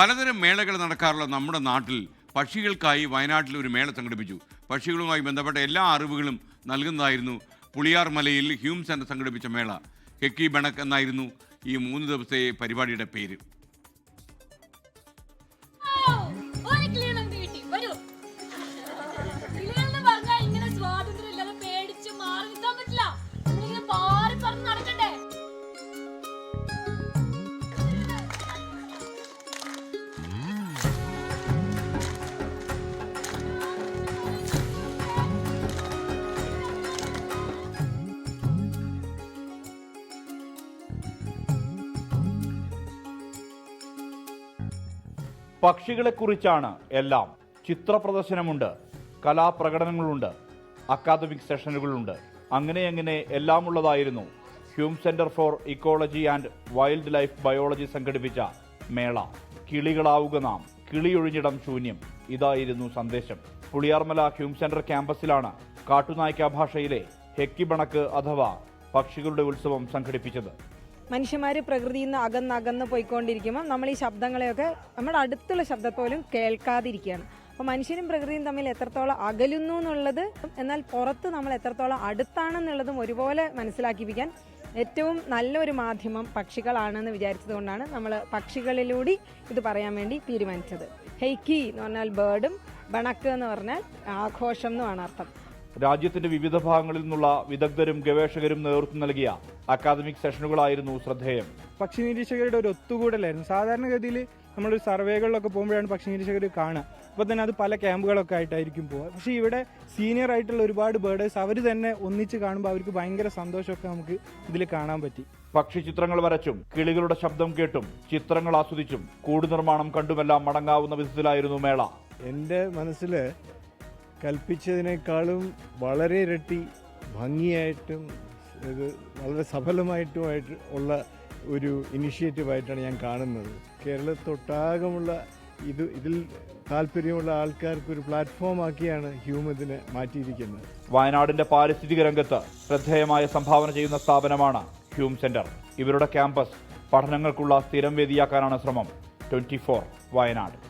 പലതരം മേളകൾ നടക്കാറുള്ള നമ്മുടെ നാട്ടിൽ പക്ഷികൾക്കായി വയനാട്ടിൽ ഒരു മേള സംഘടിപ്പിച്ചു. പക്ഷികളുമായി ബന്ധപ്പെട്ട എല്ലാ അറിവുകളും നൽകുന്നതായിരുന്നു പുളിയാർ മലയിൽ ഹ്യൂം സെന്റർ സംഘടിപ്പിച്ച മേള. ഹെക്കി ബണക് എന്നായിരുന്നു ഈ മൂന്ന് ദിവസത്തെ പരിപാടിയുടെ പേര്. പക്ഷികളെക്കുറിച്ചാണ് എല്ലാം. ചിത്ര പ്രദർശനമുണ്ട് കലാപ്രകടനങ്ങളുണ്ട് അക്കാദമിക് സെഷനുകളുണ്ട്. അങ്ങനെ അങ്ങനെ എല്ലാം ഉള്ളതായിരുന്നു Hume centre for ecology and wildlife biology സംഘടിപ്പിച്ച മേള. കിളികളാവുക നാം കിളിയൊഴിഞ്ഞിടം ശൂന്യം. ഇതായിരുന്നു സന്ദേശം. പുളിയാർമല ഹ്യൂം സെന്റർ ക്യാമ്പസിലാണ് കാട്ടുനായ്ക്ക ഭാഷയിലെ ഹെക്കിബണക്ക് അഥവാ പക്ഷികളുടെ ഉത്സവം സംഘടിപ്പിച്ചത്. മനുഷ്യന്മാർ പ്രകൃതിയിൽ നിന്ന് അകന്നകന്ന് പോയിക്കൊണ്ടിരിക്കുമ്പോൾ നമ്മൾ ഈ ശബ്ദങ്ങളെയൊക്കെ നമ്മുടെ അടുത്തുള്ള ശബ്ദത്തോലും കേൾക്കാതിരിക്കുകയാണ്. അപ്പോൾ മനുഷ്യനും പ്രകൃതിയും തമ്മിൽ എത്രത്തോളം അകലുന്നു എന്നുള്ളത് എന്നാൽ പുറത്ത് നമ്മൾ എത്രത്തോളം അടുത്താണെന്നുള്ളതും ഒരുപോലെ മനസ്സിലാക്കിപ്പിക്കാൻ ഏറ്റവും നല്ലൊരു മാധ്യമം പക്ഷികളാണെന്ന് വിചാരിച്ചതുകൊണ്ടാണ് നമ്മൾ പക്ഷികളിലൂടെ ഇത് പറയാൻ വേണ്ടി തീരുമാനിച്ചത്. ഹെയ്ക്കി എന്ന് പറഞ്ഞാൽ ബേർഡും ബണക്ക് എന്ന് പറഞ്ഞാൽ ആഘോഷം എന്നുമാണ് അർത്ഥം. രാജ്യത്തിന്റെ വിവിധ ഭാഗങ്ങളിൽ നിന്നുള്ള വിദഗ്ധരും ഗവേഷകരും നേതൃത്വം നൽകിയ അക്കാദമിക് സെഷനുകളായിരുന്നു ശ്രദ്ധേയം. പക്ഷി നിരീക്ഷകരുടെ ഒരു ഒത്തുകൂടലായിരുന്നു. സാധാരണഗതിയിൽ നമ്മൾ സർവേകളിലൊക്കെ പോകുമ്പോഴാണ് പക്ഷി നിരീക്ഷകർ കാണുക. അപ്പോൾ തന്നെ അത് പല ക്യാമ്പുകളൊക്കെ ആയിട്ടായിരിക്കും പോവുക. പക്ഷേ ഇവിടെ സീനിയർ ആയിട്ടുള്ള ഒരുപാട് ബേർഡേഴ്സ് അവർ തന്നെ ഒന്നിച്ച് കാണുമ്പോൾ അവർക്ക് ഭയങ്കര സന്തോഷമൊക്കെ നമുക്ക് ഇതിൽ കാണാൻ പറ്റി. പക്ഷി ചിത്രങ്ങൾ വരച്ചും കിളികളുടെ ശബ്ദം കേട്ടും ചിത്രങ്ങൾ ആസ്വദിച്ചും കൂട് നിർമ്മാണം കണ്ടുമെല്ലാം മടങ്ങാവുന്ന വിധത്തിലായിരുന്നു മേള. എന്റെ മനസ്സിൽ കൽപ്പിച്ചതിനേക്കാളും വളരെ ഇരട്ടി ഭംഗിയായിട്ടും ഇത് വളരെ സഫലമായിട്ടുമായിട്ട് ഉള്ള ഒരു ഇനിഷ്യേറ്റീവായിട്ടാണ് ഞാൻ കാണുന്നത്. കേരളത്തൊട്ടാകമുള്ള ഇത് ഇതിൽ താല്പര്യമുള്ള ആൾക്കാർക്ക് ഒരു പ്ലാറ്റ്ഫോം ആക്കിയാണ് ഹ്യൂം ഇതിനെ മാറ്റിയിരിക്കുന്നത്. വയനാടിന്റെ പാരിസ്ഥിതിക രംഗത്ത് ശ്രദ്ധേയമായ സംഭാവന ചെയ്യുന്ന സ്ഥാപനമാണ് ഹ്യൂം സെന്റർ. ഇവരുടെ ക്യാമ്പസ് പഠനങ്ങൾക്കുള്ള സ്ഥിരം വേദിയാക്കാനാണ് ശ്രമം. ട്വന്റി വയനാട്.